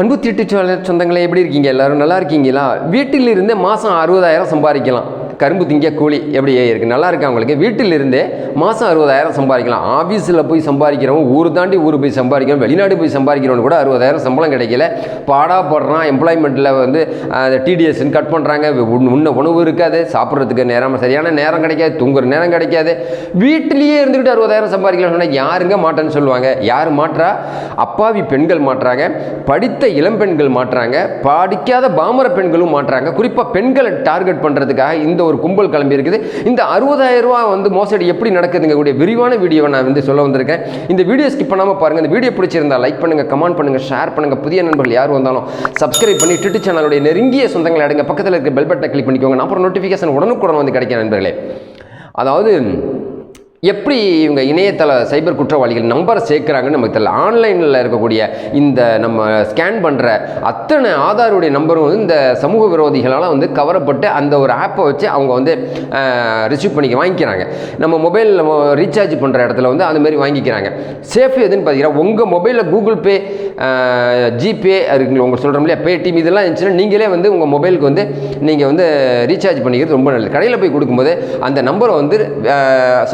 அன்பு தீட்டு சொந்தங்களே எப்படி இருக்கீங்க? எல்லாரும் நல்லா இருக்கீங்களா? வீட்டிலிருந்து மாதம் அறுபதாயிரம் சம்பாதிக்கலாம். கரும்பு திங்க கூலி எப்படி இருக்குது நல்லா இருக்கு அவங்களுக்கு வீட்டில் இருந்தே மாதம் அறுபதாயிரம் சம்பாதிக்கலாம். ஆஃபீஸில் போய் சம்பாதிக்கிறவங்க ஊர் தாண்டி ஊர் போய் சம்பாதிக்கிறோம் வெளிநாடு போய் சம்பாதிக்கிறவனு கூட அறுபதாயிரம் சம்பளம் கிடைக்கல. பாடா போடுறான் எம்ப்ளாய்மெண்ட்டில் வந்து டிடிஎஸ்ன்னு கட் பண்ணுறாங்க உன்ன உணவு இருக்காது சாப்பிட்றதுக்கு நேரம் சரியான நேரம் கிடைக்காது தூங்குற நேரம் கிடைக்காது. வீட்டிலேயே இருந்துக்கிட்டு அறுபதாயிரம் சம்பாதிக்கலாம் சொன்னால் யாருங்க மாட்டேன்னு சொல்லுவாங்க? யார் மாற்றா? அப்பாவி பெண்கள் மாட்டுறாங்க படித்த இளம் பெண்கள் மாட்டுறாங்க படிக்காத பாமர பெண்களும் மாட்டுறாங்க குறிப்பாக பெண்களை டார்கெட் பண்ணுறதுக்காக இந்த ஒரு கும்பல் கிளம்பி இருக்குது. இந்த அறுபதாயிரம் ரூபா வந்து மோசடி எப்படி நடக்குதுங்க கூடிய விரிவான வீடியோவை நான் வந்து சொல்ல வந்திருக்கேன். இந்த வீடியோ ஸ்கிப் பண்ணாமல் பாருங்கள் இந்த வீடியோ பிடிச்சிருந்தா லைக் பண்ணுங்கள் கமெண்ட் பண்ணுங்கள் ஷேர் பண்ணுங்கள் புதிய நண்பர்கள் யார் வந்தாலும் சப்ஸ்கிரைப் பண்ணி ட்விட்டர் சேனலுடைய நெருங்கிய சொந்தங்களை அடங்க. பக்கத்தில் இருக்க பெல் பட்டனை கிளிக் பண்ணிக்கோங்க. நான் அப்புறம் நோட்டிஃபிகேஷன் உடனுக்குடன் வந்து கிடைக்கும் நண்பர்களே. அதாவது எப்படி இவங்க இணையதள சைபர் குற்றவாளிகள் நம்பரை சேர்க்குறாங்கன்னு நமக்கு தெரியல. ஆன்லைனில் இருக்கக்கூடிய இந்த நம்ம ஸ்கேன் பண்ணுற அத்தனை ஆதாருடைய நம்பரும் வந்து இந்த சமூக விரோதிகளால் வந்து கவரப்பட்டு அந்த ஒரு ஆப்பை வச்சு அவங்க வந்து ரிசீவ் பண்ணிக்க வாங்கிக்கிறாங்க. நம்ம மொபைலில் ரீசார்ஜ் பண்ணுற இடத்துல வந்து அது மாதிரி வாங்கிக்கிறாங்க. சேஃப் எதுன்னு பார்த்தீங்கன்னா உங்கள் மொபைலில் கூகுள் பே ஜிபே இருக்குங்களா? உங்களுக்கு சொல்கிறோம் இல்லையா? பேடிஎம் இதெல்லாம் இருந்துச்சுன்னா நீங்களே வந்து உங்கள் மொபைலுக்கு வந்து நீங்கள் வந்து ரீசார்ஜ் பண்ணிக்கிறது ரொம்ப நல்லது. கடையில் போய் கொடுக்கும்போது அந்த நம்பரை வந்து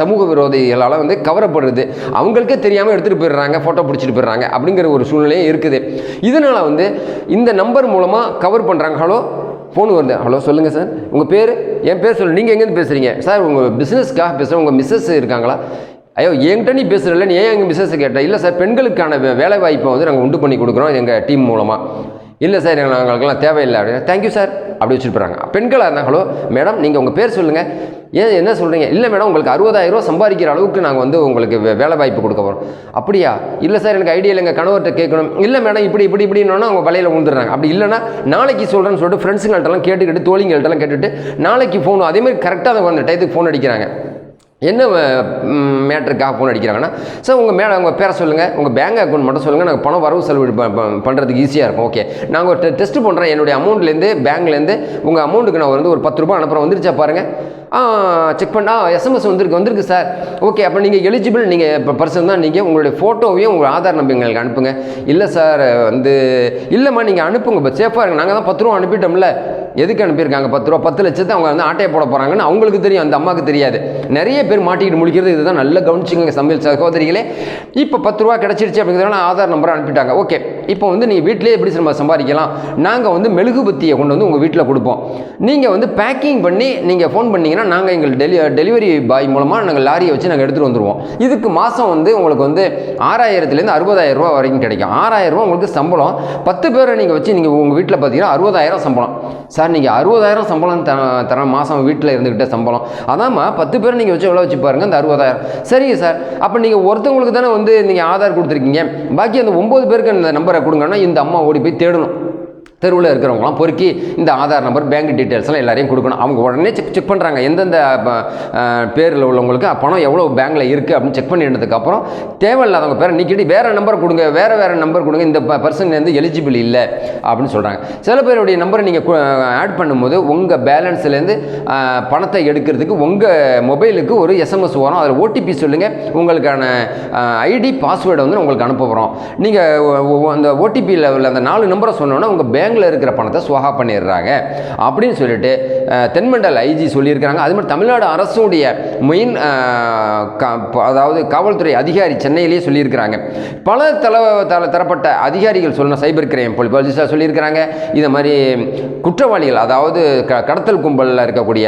சமூக விரோதிகளால் வந்து கவரப்படுறது அவங்களுக்கே தெரியாமல் எடுத்துகிட்டு போயிடுறாங்க ஃபோட்டோ பிடிச்சிட்டு போயிடுறாங்க அப்படிங்கிற ஒரு சூழ்நிலையும் இருக்குது. இதனால் வந்து இந்த நம்பர் மூலமாக கவர் பண்ணுறாங்க ஹலோ ஃபோன் வருது. ஹலோ சொல்லுங்கள் சார் உங்கள் பேர்? என் பேர் சொல்லு. நீங்கள் எங்கேருந்து பேசுகிறீங்க சார் உங்கள் பிஸ்னஸ்க்காக பேசுகிறேன் உங்கள் மிஸ்ஸஸ் இருக்காங்களா? ஐயோ என்கிட்ட நீ பேசுகிறல்ல நீ ஏன் எங்கள் மிஸ்ஸஸ் கேட்டேன் இல்லை சார் பெண்களுக்கான வே- வேலை வாய்ப்பை வந்து நாங்கள் உண்டு பண்ணி கொடுக்குறோம் எங்கள் டீம் மூலமாக இல்லை சார் எங்களுக்கெல்லாம் நாங்களுக்கெல்லாம் தேவையில்லை அப்படின்னு. தேங்க்யூ சார் அப்படி வச்சுட்டு போகிறாங்க பெண்களாக இருந்தால் ஹலோ மேடம் நீங்கள் உங்கள் பேர் சொல்லுங்கள் ஏன் என்ன சொல்கிறீங்க இல்லை மேடம் உங்களுக்கு அறுபதாயிரம் ரூபா சம்பாதிக்கிற அளவுக்கு நாங்கள் வந்து உங்களுக்கு வே- வேலை வாய்ப்பு கொடுக்க போகிறோம் அப்படியா? இல்லை சார் எனக்கு ஐடியா இல்லைங்க. கணவர்கிட்ட கேட்கணும். இல்லை மேடம் இப்படி இப்படி இப்படின்னா அவங்க வலையில் விழுந்துடுறாங்க அப்படி இல்லைன்னா நாளைக்கு சொல்கிறேன்னு சொல்லிட்டு ஃப்ரெண்ட்ஸுங்கள்ட்டலாம் கேட்டுக்கிட்டு தோழிங்கள்ட்டலாம் கேட்டுட்டு நாளைக்கு ஃபோன் அதேமாதிரி கரெக்டாக அந்த டயத்துக்கு ஃபோன் அடிக்கிறாங்க. என்ன மேட்ருக்காக ஃபோன் அடிக்கிறாங்கன்னா சார் உங்கள் மேடம் உங்கள் பேரை சொல்லுங்கள் உங்கள் பேங்க் அக்கௌண்ட் மட்டும் சொல்லுங்கள் நாங்கள் பணம் வரவு செலவு ப- பண்ணுறதுக்கு ஈஸியாக இருக்கும் ஓகே நாங்கள் ஒரு டெஸ்ட் பண்ணுறேன் என்னுடைய அமௌண்ட்லேருந்து பேங்க்லேருந்து உங்கள் அமௌண்ட்டுக்கு நான் வந்து ஒரு பத்து ரூபா அனுப்புகிறேன் வந்துருச்சா பாருங்கள் ஆ செக் பண்ணா எஸ்எம்எஸ் வந்திருக்கு வந்திருக்கு சார் ஓகே அப்போ நீங்கள் எலிஜிபிள் நீங்கள் இப்போ பர்சன் தான் நீங்கள் உங்களுடைய ஃபோட்டோவையும் உங்கள் ஆதார் நம்பர் எங்களுக்கு அனுப்புங்க. இல்லை சார் வந்து இல்லைம்மா நீங்கள் அனுப்புங்க இப்போ சேஃபாக இருங்க நாங்கள் தான் பத்து ரூபா அனுப்பிட்டோம்ல. எதுக்கு அனுப்பியிருக்காங்க பத்து ரூபா? பத்து லட்சத்தை அவங்க வந்து ஆட்டையை போட போகிறாங்கன்னு அவங்களுக்கு தெரியும் அந்த அம்மாவுக்கு தெரியாது. நிறைய பேர் மாட்டிக்கிட்டு முழிக்கிறது இதுதான் நல்லா கவனிச்சுங்க சமையல் சகோதரிகளே. இப்போ பத்து ரூபா கிடச்சிருச்சு அப்படிங்கிறதுனால ஆதார் நம்பரை அனுப்பிட்டாங்க. ஓகே இப்போ வந்து நீங்கள் வீட்டிலே எப்படி நம்ம சம்பாதிக்கலாம்? நாங்கள் வந்து மெழுகுபத்தியை கொண்டு வந்து உங்கள் வீட்டில் கொடுப்போம். நீங்கள் வந்து பேக்கிங் பண்ணி நீங்கள் ஃபோன் பண்ணிங்கன்னா நாங்கள் எங்கள் டெலி டெலிவரி பாய் மூலமாக நாங்கள் லாரியை வச்சு நாங்கள் எடுத்துகிட்டு வந்துடுவோம் இதுக்கு மாதம் வந்து உங்களுக்கு வந்து ஆறாயிரத்துலேருந்து அறுபதாயிரம் ரூபா வரைக்கும் கிடைக்கும். ஆறாயிரம் ரூபா உங்களுக்கு சம்பளம். பத்து பேரை நீங்கள் வச்சு நீங்கள் உங்கள் வீட்டில் பார்த்தீங்கன்னா அறுபதாயிரம் சம்பளம். சார் நீங்கள் அறுபதாயிரம் சம்பளம் த தர மாதம் வீட்டில் இருந்துக்கிட்ட சம்பளம். அதாம்மா பத்து பேரை நீங்கள் வச்சு எவ்வளோ வச்சு பாருங்கள் அந்த அறுபதாயிரம். சரிங்க சார். அப்போ நீங்கள் ஒருத்தவங்களுக்கு தானே வந்து நீங்கள் ஆதார் கொடுத்துருக்கீங்க. பாக்கி அந்த ஒம்பது பேருக்கு இந்த நம்பரை கொடுங்கன்னா இந்த அம்மா ஓடி போய் தேடணும். தெருவில் இருக்கிறவங்களாம் பொறுக்கி இந்த ஆதார் நம்பர் பேங்க் டீட்டெயில்ஸ்லாம் எல்லாரையும் கொடுக்கணும். அவங்க உடனே செக் செக் பண்ணுறாங்க எந்தெந்த பேரில் உள்ளவங்களுக்கு பணம் எவ்வளோ பேங்க்கில் இருக்குது அப்படின்னு செக் பண்ணிட்டதுக்கப்புறம் தேவையில்லாதவங்க பேரை நீக்கிட்டு வேறு நம்பர் கொடுங்க வேறு வேறு நம்பர் கொடுங்க. இந்த பர்சன் வந்து எலிஜிபிள் இல்லை. அப்படின்னு சொல்கிறாங்க சில பேருடைய நம்பரை நீங்கள் ஆட் பண்ணும்போது உங்கள் பேலன்ஸ்லேருந்து பணத்தை எடுக்கிறதுக்கு உங்கள் மொபைலுக்கு ஒரு எஸ்எம்எஸ் வரும். அதில் ஓடிபி சொல்லுங்கள் உங்களுக்கான ஐடி பாஸ்வேர்டை வந்து உங்களுக்கு அனுப்ப போகிறோம் நீங்கள் அந்த ஓடிபியில் உள்ள அந்த நாலு நம்பரை சொன்னோன்னா உங்கள் பேங்க்கில் இருக்கிற பணத்தை சுவாகா பண்ணிடுறாங்க. அப்படின்னு சொல்லிட்டு தென்மண்டல் ஐஜி சொல்லியிருக்கிறாங்க. அது மாதிரி தமிழ்நாடு அரசுடைய மெயின் அதாவது காவல்துறை அதிகாரி சென்னையிலேயே சொல்லியிருக்கிறாங்க. பல தலைவர் தரப்பட்ட அதிகாரிகள் சொல்லணும். சைபர் கிரைம் போலீஸாக சொல்லியிருக்கிறாங்க. இதை மாதிரி குற்றவாளிகள் அதாவது க கடத்தல் கும்பலில் இருக்கக்கூடிய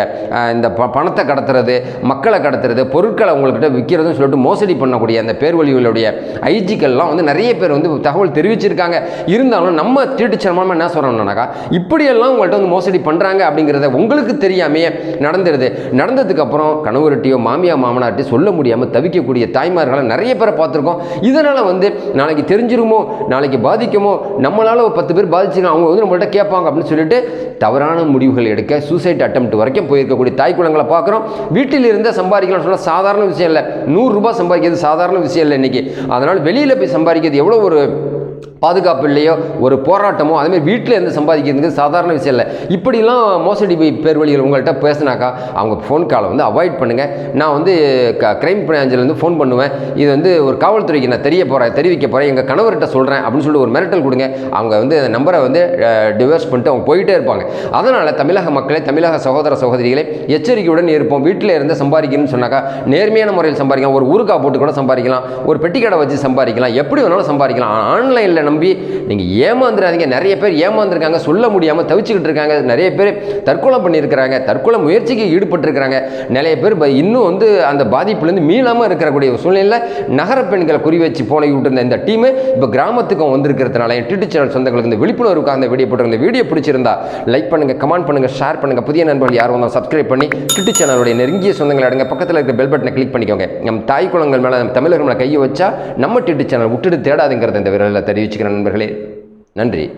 இந்த ப பணத்தை கடத்துறது மக்களை கடத்துறது பொருட்களை உங்கள்கிட்ட விற்கிறதுன்னு சொல்லிட்டு மோசடி பண்ணக்கூடிய அந்த பேர்வழிகளுடைய ஐஜிக்கள்லாம் வந்து நிறைய பேர் வந்து தகவல் தெரிவிச்சிருக்காங்க. இருந்தாலும் நம்ம திருட்டுச்சனமாக என்ன சொல்கிறோம்னாக்கா இப்படியெல்லாம் உங்கள்கிட்ட வந்து மோசடி பண்ணுறாங்க அப்படிங்கிறத உங்களுக்கு தெரியாமையே நடந்துடுது. நடந்ததுக்கப்புறம் கணவர்கிட்டையோ மாமியா மாமனார்கிட்டயோ சொல்ல முடியாமல் தவிக்கக்கூடிய தாய்மார்களை நிறைய பேரை பார்த்துருக்கோம். இதனால் வந்து நாளைக்கு தெரிஞ்சிருமோ நாளைக்கு பாதிக்குமோ நம்மளால் ஒரு பத்து பேர் பாதிச்சுங்க அவங்க வந்து நம்மள்ட்ட கேட்பாங்க அப்படின்னு சொல்லிட்டு தவறான முடிவுகள் எடுக்க சூசைட் அட்டம் வரைக்கும் போயிருக்கக்கூடிய தாய் குளங்களை பார்க்குறோம். வீட்டில் இருந்தே சம்பாதிக்கலாம் சொன்னால் சாதாரண விஷயம் இல்லை. நூறுரூபா சம்பாதிக்கிறது சாதாரண விஷயம் இல்லை இன்றைக்கி அதனால் வெளியில் போய் சம்பாதிக்கிறது எவ்வளோ ஒரு பாதுகாப்பு இல்லையோ ஒரு போராட்டமோ அதுமாதிரி வீட்டில் இருந்து சம்பாதிக்கிறதுக்கு சாதாரண விஷயம் இல்லை. இப்படிலாம் மோசடி பேர் வழிகள் உங்கள்கிட்ட பேசினாக்கா அவங்க ஃபோன் காலை வந்து அவாய்ட் பண்ணுங்கள் நான் வந்து க கிரைம் பிராஞ்சிலேருந்து ஃபோன் பண்ணுவேன். இது வந்து ஒரு காவல்துறைக்கு நான் தெரிய போகிறேன் தெரிவிக்க போகிறேன் எங்கள் கணவர்கிட்ட சொல்கிறேன் அப்படின்னு சொல்லிட்டு ஒரு மிரட்டல் கொடுங்க. அவங்க வந்து அந்த நம்பரை வந்து டிவர்ஸ் பண்ணிட்டு அவங்க போயிட்டே இருப்பாங்க. அதனால் தமிழக மக்களே தமிழக சகோதர சகோதரிகளை எச்சரிக்கையுடன் இருப்போம். வீட்டில் இருந்து சம்பாதிக்கணும்னு சொன்னாக்கா நேர்மையான முறையில் சம்பாதிக்கலாம். ஒரு ஊருக்கா போட்டு கூட சம்பாதிக்கலாம். ஒரு பெட்டி கடை வச்சு சம்பாதிக்கலாம். எப்படி வேணாலும் சம்பாதிக்கலாம். ஆன்லைனில் நம்பி நீங்கள் ஏமாந்துடாதீங்க நிறைய பேர் ஏமாந்துருக்காங்க. சொல்ல முடியாமல் தவிச்சுக்கிட்டு இருக்காங்க. நிறைய பேர் தற்கொலை பண்ணியிருக்கிறாங்க. தற்கொலை முயற்சிக்கு ஈடுபட்டிருக்கிறாங்க. நிறைய பேர் இன்னும் வந்து அந்த பாதிப்புலேருந்து மீளாமல் இருக்கக்கூடிய சூழ்நிலையில் நகர பெண்களை குறி வச்சு போன விட்டுருந்த இந்த டீமு இப்போ கிராமத்துக்கும் வந்திருக்கிறதுனால என் டிடி சேனல் சொந்தங்களுக்கு இந்த விழிப்புணர்வுக்காக அந்த வீடியோ போட்டிருந்த வீடியோ பிடிச்சிருந்தா லைக் பண்ணுங்கள் கமெண்ட் பண்ணுங்கள் ஷேர் பண்ணுங்கள் புதிய நண்பர்கள் யாரும் வந்தால் சப்ஸ்கிரைப் பண்ணி டிடி சேனலுடைய நெருங்கிய சொந்தங்களை அடங்க பக்கத்தில் இருக்க பெல் பட்டனை கிளிக் பண்ணிக்கோங்க. நம் தாய் குளங்கள் மேலே நம்ம தமிழர்கள் மேலே கையை வச்சா நம்ம டிடி சேனல் விட்டுட்டு தேடாதுங்கிறத இந்த விரலில் தெரிவிச்சுக்கிறேன் நண்பர்களே. நன்றி.